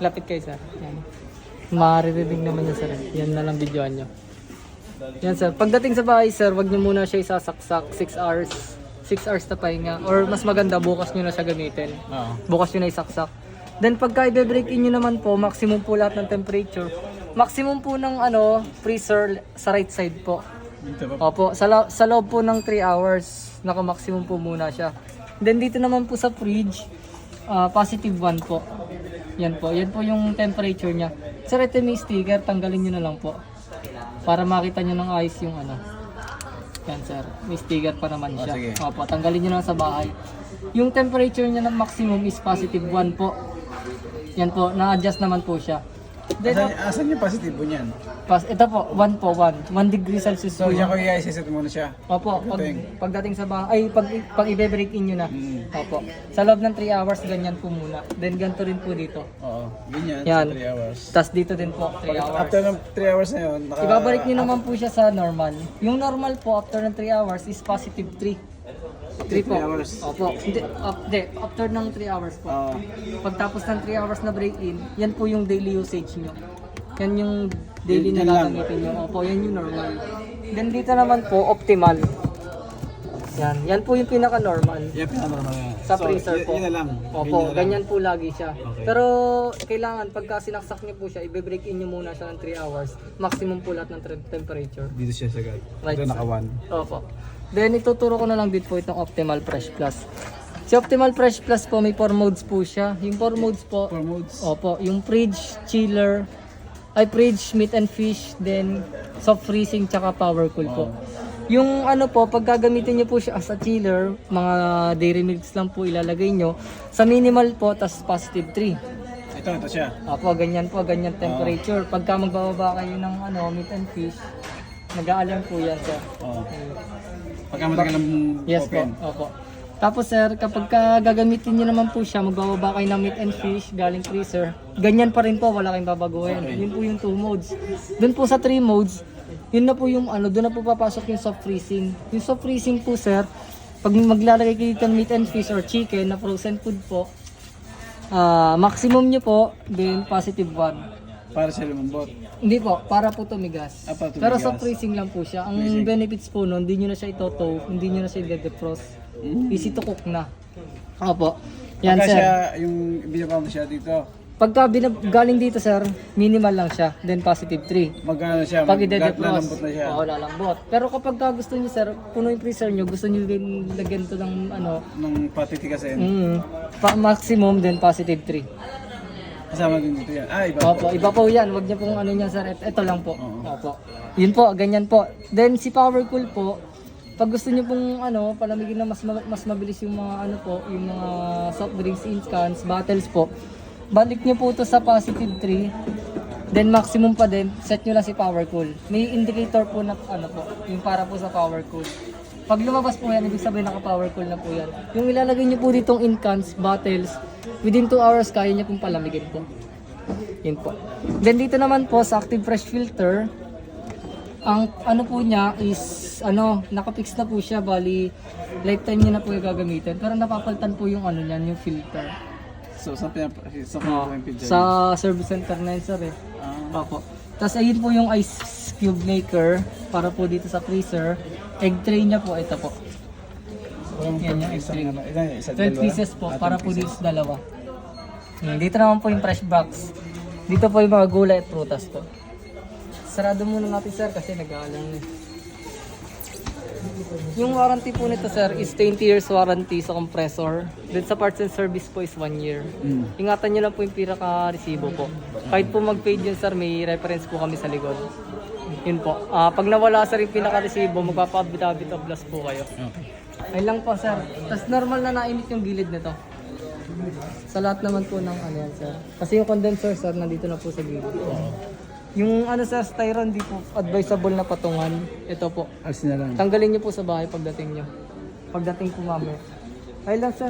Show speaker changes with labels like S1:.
S1: Lapit kayo, sir. Yan. Maririnig naman niya, sir. Yan na lang videoan nyo. Yan, sir. Pagdating sa bahay, sir, wag niyo muna siya isasaksak 6 hours. 6 hours na pahinga. Or mas maganda, bukas nyo na siya gamitin.
S2: Oo.
S1: Bukas nyo na isaksak. Then pagka i-break in nyo naman po, maximum po lahat ng temperature. Maximum po ng ano, freezer sa right side po. Opo, sa, lo- sa loob po ng 3 hours, naka-maximum po muna siya. Then dito naman po sa fridge, ah, positive 1 po. Yan po, yan po yung temperature niya. Sir, ito may sticker, tanggalin nyo na lang po. Para makita nyo ng ayos yung ano. Yan sir, may sticker pa naman
S2: Oh,
S1: siya.
S2: sige.
S1: Opo, tanggalin nyo na sa bahay. Yung temperature niya ng maximum is positive 1 po. Yan po, na-adjust naman po siya. Then,
S2: Asan, asan yung positibo niyan?
S1: pas, ito po, 1 po, 1. 1 degree Celsius
S2: So,
S1: po.
S2: diyan ko i-set muna siya.
S1: Opo, pag, pagdating sa bahay, ay pag, pag i-break in nyo na.
S2: Mm.
S1: Opo. Sa loob ng 3 hours, ganyan po muna. Then ganito rin po dito.
S2: Oo. Ganyan.
S1: Yan.
S2: Sa 3 hours.
S1: Tapos dito din po, 3
S2: Pag-
S1: hours.
S2: After ng 3 hours na yun, naka...
S1: Ibabalik nyo naman po siya sa normal. Yung normal po, after ng 3 hours, is positive 3. 3 po.
S2: hours.
S1: Opo. Hindi, up, hindi, after ng 3 hours po.
S2: Oo.
S1: Pagtapos ng 3 hours na break-in, yan po yung daily usage nyo. Yan yung daily
S2: Yun-
S1: na
S2: lang.
S1: gagamitin nyo. Opo, yan yung normal. Then dito naman po, optimal. Yan, yan po yung pinaka-normal.
S2: Yan, pinanormal yan.
S1: Sa
S2: So,
S1: freezer po.
S2: Yun na lang.
S1: Opo,
S2: Yun na lang.
S1: ganyan po lagi siya.
S2: Okay.
S1: Pero kailangan pagka sinaksak niyo po siya, i-break in niyo muna siya ng 3 hours. Maximum po lahat ng tre- temperature.
S2: Dito siya sa guide.
S1: Right,
S2: Ito
S1: sir.
S2: naka 1.
S1: Opo. Then ituturo ko na lang din po itong Optimal Fresh Plus. Si Optimal Fresh Plus po may 4 modes po siya. Yung 4 modes po,
S2: 4 modes.
S1: opo, yung fridge, chiller, ay fridge, meat and fish, then soft freezing, tsaka power cool po. Yung ano po, pag gagamitin nyo po siya as a chiller, mga dairy milks lang po ilalagay nyo. Sa minimal po, tas positive 3.
S2: Ito, ito siya.
S1: Apo, ganyan po, ganyan temperature. Pagka magbababa kayo ng ano, meat and fish, nag-aalarm po yan sir.
S2: Oo. Pagka matagal ang
S1: Yes
S2: open.
S1: po, opo. Tapos sir, kapag ka gagamitin nyo naman po siya, magbababa kayo ng meat and fish galing freezer, ganyan pa rin po, wala kayong babaguhin. Yun po yung 2 modes. Doon po sa 3 modes, yun na po yung ano, doon na po papasok yung soft freezing. Yung soft freezing po sir, pag maglalagay kayo dito ng meat and fish or chicken na frozen food po, ah maximum nyo po, then positive 1.
S2: Para siya lumambot.
S1: Hindi po, para po tumigas.
S2: Ah, para tumigas.
S1: Pero soft freezing lang po siya. Ang benefits po nun, hindi nyo na siya itotow, hindi nyo na siya i-defrost. Easy to cook na. Opo. Yan
S2: Pagka
S1: sir.
S2: siya, yung binaba mo siya dito,
S1: Pagka binab- galing dito sir, minimal lang siya, then positive 3.
S2: magkano siya?
S1: Pag i-defrost,
S2: lalambot na siya.
S1: oo, lalambot. Pero kapag ka gusto niyo sir, puno yung freezer nyo, gusto niyo din lagyan to ng ano,
S2: Nung patitikasin.
S1: mm, pa maximum, then positive 3.
S2: Kasama din dito yan. Ah, iba.
S1: Opo, iba po yan. Huwag niyo pong ano niya sir. Et- Ito lang po.
S2: Oo.
S1: Opo. Yun po, ganyan po. Then si Power Cool po, pag gusto niyo pong ano, palamigin na mas ma- mas mabilis yung mga ano po, yung mga soft drinks in cans, bottles po. Balik niyo po to sa positive 3. Then maximum pa din, set niyo lang si Power Cool. May indicator po na ano po, yung para po sa Power Cool. Pag lumabas po yan, ibig sabihin naka-power cool na po yan. Yung ilalagay niyo po ditong in cans, bottles, within 2 hours kaya niyo pong palamigin po. Yun po. Then dito naman po sa Active Fresh Filter, ang ano po niya is ano, nakapix na po siya bali lifetime niya na po yung gagamitin. Pero napapalitan po yung ano niyan, yung filter.
S2: So, pinap... Saan
S1: Oh, sa service center na yun sir eh.
S2: Ah,
S1: Opo. Tapos ayun po yung ice cube maker para po dito sa freezer. Egg tray niya po, ito po. Yan yung
S2: ano, ilan, isa,
S1: 12
S2: dalawa?
S1: pieces po,
S2: Ah,
S1: para
S2: 12
S1: po dito sa dalawa. Hmm, dito naman po yung fresh box. Dito po yung mga gulay at prutas po. Sarado muna natin sir kasi nag-aalang na. Yung warranty po nito sir is 20 years warranty sa compressor. Then sa parts and service po is 1 year.
S2: Mm.
S1: Ingatan nyo lang po yung pinaka-resibo po. Kahit po mag-paid yun sir, may reference po kami sa likod. Yun po. Ah, pag nawala sir yung pinaka-resibo, magpapabit-abit of loss po kayo.
S2: Okay.
S1: Ayun lang po sir. Tapos normal na nainit yung gilid nito. Sa lahat naman po ng ano yan sir. Kasi yung condenser sir nandito na po sa gilid. Yung ano sir, styron di po advisable na patungan. Ito po.
S2: Alisin na lang.
S1: Tanggalin niyo po sa bahay pagdating niyo. Pagdating po mamaya. Ayun lang sir.